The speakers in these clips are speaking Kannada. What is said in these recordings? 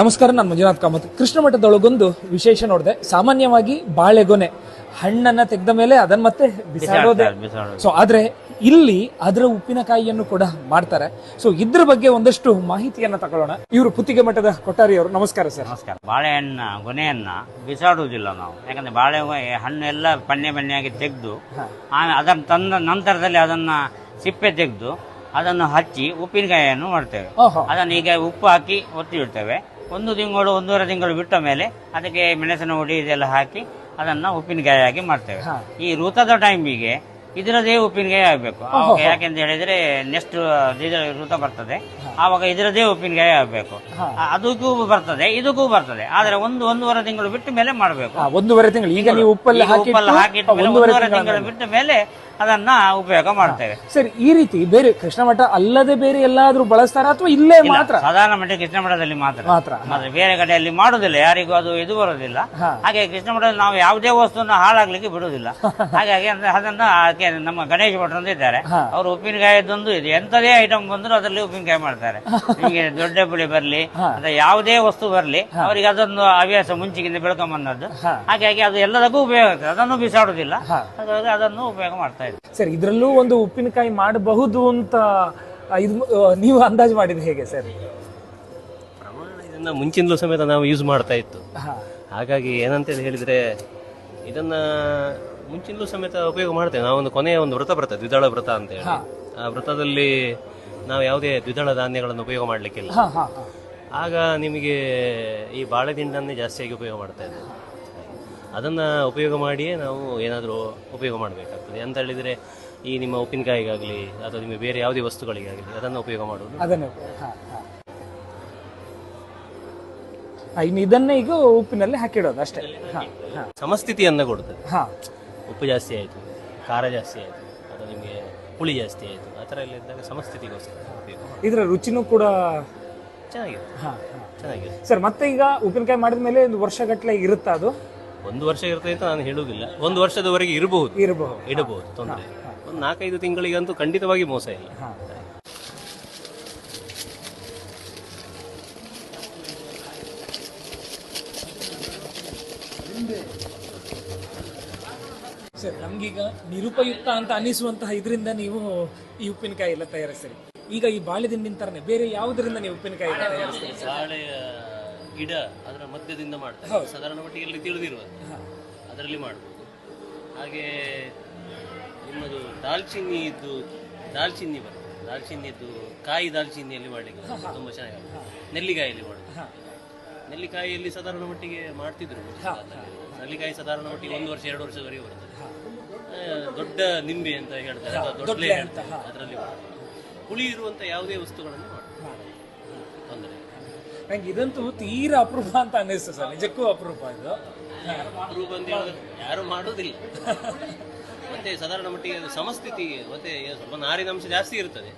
ನಮಸ್ಕಾರ ನಾನು ಮಂಜುನಾಥ್ ಕಾಮತ್. ಕೃಷ್ಣ ಮಠದೊಳಗೊಂದು ವಿಶೇಷ ನೋಡಿದೆ. ಸಾಮಾನ್ಯವಾಗಿ ಬಾಳೆಗೊನೆ. ಹಣ್ಣನ್ನ ತೆಗೆದ ಮೇಲೆ ಅದನ್ನ ಮತ್ತೆ ಬಿಸಾಡೋದೆ. ಸೊ ಆದ್ರೆ ಇಲ್ಲಿ ಅದರ ಉಪ್ಪಿನಕಾಯಿಯನ್ನು ಕೂಡ ಮಾಡ್ತಾರೆ. ಸೊ ಇದ್ರ ಬಗ್ಗೆ ಒಂದಷ್ಟು ಮಾಹಿತಿಯನ್ನ ತಗೊಳ್ಳೋಣ. ಇವರು ಪುತ್ತಿಗೆ ಮಠದ ಕೊಟ್ಟಾರಿ ಅವರು ನಮಸ್ಕಾರ ಸರ್. ನಮಸ್ಕಾರ. ಬಾಳೆಹಣ್ಣ ಗೊನೆಯನ್ನ ಬಿಸಾಡುವುದಿಲ್ಲ ನಾವು. ಯಾಕಂದ್ರೆ ಬಾಳೆ ಹಣ್ಣು ಎಲ್ಲ ಪನ್ನೆ ಪನ್ನೆಯಾಗಿ ತೆಗೆದು ಅದನ್ನ ತಂದ ನಂತರದಲ್ಲಿ ಅದನ್ನ ಸಿಪ್ಪೆ ತೆಗೆದು ಅದನ್ನು ಹಚ್ಚಿ ಉಪ್ಪಿನಕಾಯಿಯನ್ನು ಮಾಡ್ತೇವೆ. ಅದನ್ನು ಈಗ ಉಪ್ಪು ಹಾಕಿ ಒತ್ತಿ ಇಡ್ತೇವೆ. ಒಂದು ತಿಂಗಳು ಒಂದೂವರೆ ತಿಂಗಳು ಬಿಟ್ಟ ಮೇಲೆ ಅದಕ್ಕೆ ಮೆಣಸಿನ ಹುಡಿ ಇದೆಲ್ಲ ಹಾಕಿ ಅದನ್ನ ಉಪ್ಪಿನಕಾಯಿಯಾಗಿ ಮಾಡ್ತೇವೆ. ಈ ಋತದ ಟೈಮಿಗೆ ಇದರದೇ ಉಪ್ಪಿನಕಾಯಿ ಆಗಬೇಕು. ಯಾಕೆಂತ ಹೇಳಿದ್ರೆ ನೆಕ್ಸ್ಟ್ ಋತ ಬರ್ತದೆ. ಆವಾಗ ಇದರದೇ ಉಪ್ಪಿನಕಾಯಿ ಆಗಬೇಕು. ಅದಕ್ಕೂ ಬರ್ತದೆ ಇದಕ್ಕೂ ಬರ್ತದೆ. ಆದ್ರೆ ಒಂದು ಒಂದೂವರೆ ತಿಂಗಳು ಬಿಟ್ಟ ಮೇಲೆ ಮಾಡಬೇಕು. ಒಂದೂವರೆ ತಿಂಗಳು. ಈಗ ನೀವು ಉಪ್ಪಲ್ಲಿ ಉಪ್ಪಲ್ಲಿ ಹಾಕಿ ಹಾಕಿಟ್ಟ ಒಂದೂವರೆ ತಿಂಗಳು ಬಿಟ್ಟ ಮೇಲೆ ಅದನ್ನ ಉಪಯೋಗ ಮಾಡ್ತೇವೆ. ಸರ್ ಈ ರೀತಿ ಬೇರೆ ಕೃಷ್ಣ ಮಠ ಅಲ್ಲದೆ ಬೇರೆ ಎಲ್ಲಾದ್ರೂ ಬಳಸ್ತಾರ ಅಥವಾ ಇಲ್ಲೇ ಮಾತ್ರ? ಸಾಧಾರಣ ಮಠ ಕೃಷ್ಣ ಮಠದಲ್ಲಿ ಮಾತ್ರ. ಮಾತ್ರ. ಆದ್ರೆ ಬೇರೆ ಕಡೆಯಲ್ಲಿ ಮಾಡುದಿಲ್ಲ ಯಾರಿಗೂ ಅದು ಇದು ಬರೋದಿಲ್ಲ. ಹಾಗೆ ಕೃಷ್ಣ ಮಠದಲ್ಲಿ ನಾವು ಯಾವುದೇ ವಸ್ತುವನ್ನು ಹಾಳಾಗ್ಲಿಕ್ಕೆ ಬಿಡುವುದಿಲ್ಲ ಹಾಗಾಗಿ ಅಂದ್ರೆ ಅದನ್ನ ನಮ್ಮ ಗಣೇಶ ಭಟ್ರು ಅಂತ ಇದ್ದಾರೆ ಅವ್ರು ಉಪ್ಪಿನಕಾಯಿದೊಂದು ಇದೆ. ಎಂತದೇ ಐಟಮ್ ಬಂದ್ರು ಅದರಲ್ಲಿ ಉಪ್ಪಿನಕಾಯಿ ಮಾಡ್ತಾರೆ. ನಿಮಗೆ ದೊಡ್ಡ ಪುಳಿ ಬರ್ಲಿ ಅಥವಾ ಯಾವುದೇ ವಸ್ತು ಬರ್ಲಿ ಅವರಿಗೆ ಅದೊಂದು ಹವ್ಯಾಸ ಮುಂಚಿಗಿಂದ ಬೆಳ್ಕೊಂಬಂದದ್ದು. ಬಂದದ್ದು ಹಾಗಾಗಿ ಅದು ಎಲ್ಲದಕ್ಕೂ ಉಪಯೋಗ ಆಗ್ತದೆ. ಅದನ್ನು ಬಿಸಾಡುದಿಲ್ಲ. ಹಾಗಾಗಿ ಅದನ್ನು ಉಪಯೋಗ ಮಾಡ್ತಾ ಇದ್ದಾರೆ ಸರ್ ಇದ್ರಲ್ಲೂ ಒಂದು ಉಪ್ಪಿನಕಾಯಿ ಮಾಡಬಹುದು ಅಂತ ಇದು ನೀವು ಅಂದಾಜು ಮಾಡಿದ್ರೆ ಹೇಗೆ ಸರ್? ಪ್ರಮಾಣ ಇದನ್ನ ಮುಂಚಿನಲ್ಲೂ ಸಮೇತ ನಾವು ಯೂಸ್ ಮಾಡ್ತಾ ಇತ್ತು. ಹಾಗಾಗಿ ಏನಂತ ಹೇಳಿದ್ರೆ ಇದನ್ನ ಮುಂಚಿನಲ್ಲೂ ಸಮೇತ ಉಪಯೋಗ ಮಾಡ್ತೇವೆ. ನಾವೊಂದು ಕೊನೆಯ ಒಂದು ವ್ರತ ಬರ್ತದೆ ದ್ವಿದಳ ವ್ರತ ಅಂತ ಹೇಳಿ. ಆ ವ್ರತದಲ್ಲಿ ನಾವು ಯಾವುದೇ ದ್ವಿದಳ ಧಾನ್ಯಗಳನ್ನು ಉಪಯೋಗ ಮಾಡಲಿಕ್ಕಿಲ್ಲ. ಆಗ ನಿಮಗೆ ಈ ಬಾಳೆದಿಂಡನ್ನೇ ಜಾಸ್ತಿಯಾಗಿ ಉಪಯೋಗ ಮಾಡ್ತಾ ಇದ್ದೇವೆ. ಅದನ್ನ ಉಪಯೋಗ ಮಾಡಿಯೇ ನಾವು ಏನಾದರೂ ಉಪಯೋಗ ಮಾಡಬೇಕಾಗ್ತದೆ. ಅಂತ ಹೇಳಿದ್ರೆ ಈ ನಿಮ್ಮ ಉಪ್ಪಿನಕಾಯಿಗಾಗಲಿ ಅಥವಾ ನಿಮಗೆ ಬೇರೆ ಯಾವುದೇ ವಸ್ತುಗಳಿಗಾಗಲಿ ಅದನ್ನು ಉಪಯೋಗ ಮಾಡುವುದು. ಅದನ್ನು ಇನ್ನು ಇದನ್ನೇ ಈಗ ಉಪ್ಪಿನಲ್ಲಿ ಹಾಕಿಡೋದು ಅಷ್ಟೇ. ಸಮಸ್ಥಿತಿಯನ್ನ ಕೊಡ್ತದೆ ಹಾ. ಉಪ್ಪು ಜಾಸ್ತಿ ಆಯಿತು ಖಾರ ಜಾಸ್ತಿ ಆಯಿತು ಅಥವಾ ನಿಮಗೆ ಹುಳಿ ಜಾಸ್ತಿ ಆಯಿತು ಆ ಥರ ಎಲ್ಲ ಇದ್ದಾಗ ಸಮಸ್ಥಿತಿಗೋಸ್ಕರ ಉಪಯೋಗ ಇದರ ರುಚಿನೂ ಕೂಡ ಚೆನ್ನಾಗಿದೆ. ಚೆನ್ನಾಗಿದೆ. ಸರ್ ಮತ್ತೆ ಈಗ ಉಪ್ಪಿನಕಾಯಿ ಮಾಡಿದ ಮೇಲೆ ಒಂದು ವರ್ಷಗಟ್ಟಲೆ ಇರುತ್ತಾ ಅದು? ಒಂದು ವರ್ಷ ಇರ್ತದೆ ಅಂತ ನಾನು ಹೇಳುವುದಿಲ್ಲ. ಒಂದು ವರ್ಷದವರೆಗೆ ಇರಬಹುದು. ಇರಬಹುದು. ಇಡಬಹುದು ತೊಂದರೆ ಒಂದು ನಾಲ್ಕೈದು ತಿಂಗಳಿಗಂತೂ ಖಂಡಿತವಾಗಿ ಮೋಸ ಇಲ್ಲ. ಸರ್ ನಮ್ಗೀಗ ನಿರುಪಯುಕ್ತ ಅಂತ ಅನಿಸುವಂತಹ ಇದರಿಂದ ನೀವು ಈ ಉಪ್ಪಿನಕಾಯಿ ಎಲ್ಲ ತಯಾರಿಸ್ತೀರಿ. ಈಗ ಈ ಬಾಳೆದಿಂಡಿನ ತರನೇ ಬೇರೆ ಯಾವುದರಿಂದ ನೀವು ಉಪ್ಪಿನಕಾಯಿ ತಯಾರಿಸ್ತೀರಿ? ಗಿಡ ಅದರ ಮಧ್ಯದಿಂದ ಮಾಡ್ತಾರೆ. ಸಾಧಾರಣ ಮಟ್ಟಿಗೆ ಇಲ್ಲಿ ತಿಳಿದಿರುವ ಅದರಲ್ಲಿ ಮಾಡ್ಬೋದು. ಹಾಗೆ ನಿಮ್ಮದು ದಾಲ್ಚಿನ್ನಿ ಇದ್ದು ದಾಲ್ಚಿನ್ನಿ ಬರ್ತದೆ. ದಾಲ್ಚಿನ್ನಿದ್ದು ಕಾಯಿ ದಾಲ್ಚಿನ್ನಿಯಲ್ಲಿ ಮಾಡಲಿಕ್ಕೆ ತುಂಬ ಚೆನ್ನಾಗಿ ನೆಲ್ಲಿಕಾಯಲ್ಲಿ ಮಾಡೋದು ನೆಲ್ಲಿಕಾಯಿಯಲ್ಲಿ ಸಾಧಾರಣ ಮಟ್ಟಿಗೆ ಮಾಡ್ತಿದ್ರು. ನೆಲ್ಲಿಕಾಯಿ ಸಾಧಾರಣ ಮಟ್ಟಿಗೆ ಒಂದು ವರ್ಷ ಎರಡು ವರ್ಷದವರೆಗೆ ಬರ್ತದೆ. ದೊಡ್ಡ ನಿಂಬೆ ಅಂತ ಹೇಳ್ತಾರೆ. ದೊಡ್ಡ ಅದರಲ್ಲಿ ಹುಳಿ ಇರುವಂತ ಯಾವುದೇ ವಸ್ತುಗಳನ್ನು ಮಾಡ್ತಾರೆ ತೊಂದರೆ. ನಂಗೆ ಇದಂತೂ ತೀರಾ ಅಪರೂಪ ಅಂತ ಅನ್ನಿಸ್ತು ಸರ್ ನಿಜಕ್ಕೂ ಅಪರೂಪ ಇದು. ಅಪರೂಪ ಅಂತ ಹೇಳಿದ್ರೆ ಯಾರು ಮಾಡೋದಿಲ್ಲ. ಮತ್ತೆ ಸಾಧಾರಣ ಮಟ್ಟಿಗೆ ಅದು ಸಮಸ್ಥಿತಿ ಮತ್ತೆ ಸ್ವಲ್ಪ ಸ್ವಲ್ಪ ನಾರಿನಂಶ ಜಾಸ್ತಿ ಇರ್ತದೆ.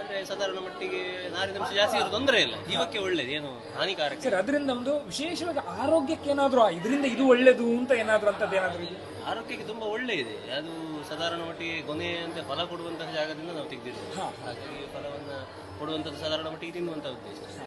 ಅಂದ್ರೆ ಸಾಧಾರಣ ಮಟ್ಟಿಗೆ ನಾರಿನಂಶ ಜಾಸ್ತಿ ಇರೋ ತೊಂದರೆ ಇಲ್ಲ. ಜೀವಕ್ಕೆ ಒಳ್ಳೇದು ಏನು ಹಾನಿಕಾರಕ ಸರ್ ಅದರಿಂದ ನಮ್ದು ವಿಶೇಷವಾಗಿ ಆರೋಗ್ಯಕ್ಕೆ ಏನಾದ್ರು ಇದರಿಂದ ಇದು ಒಳ್ಳೇದು ಅಂತ ಏನಾದ್ರು ಅಂತದ್ದು ಏನಾದ್ರು ಇದೆ ಆರೋಗ್ಯಕ್ಕೆ ತುಂಬಾ ಒಳ್ಳೆ ಇದೆ ಅದು ಸಾಧಾರಣ ಮಟ್ಟಿಗೆ ಗೊನೆ ಅಂತ ಫಲ ಕೊಡುವಂತಹ ಜಾಗದಿಂದ ನಾವು ತೆಗೆದಿರ್ತೀವಿ ಹಾಗಾಗಿ ಫಲವನ್ನ ಕೊಡುವಂಥದ್ದು ಸಾಧಾರಣ ಮಟ್ಟಿಗೆ ತಿನ್ನುವಂತ ಉದ್ದೇಶ.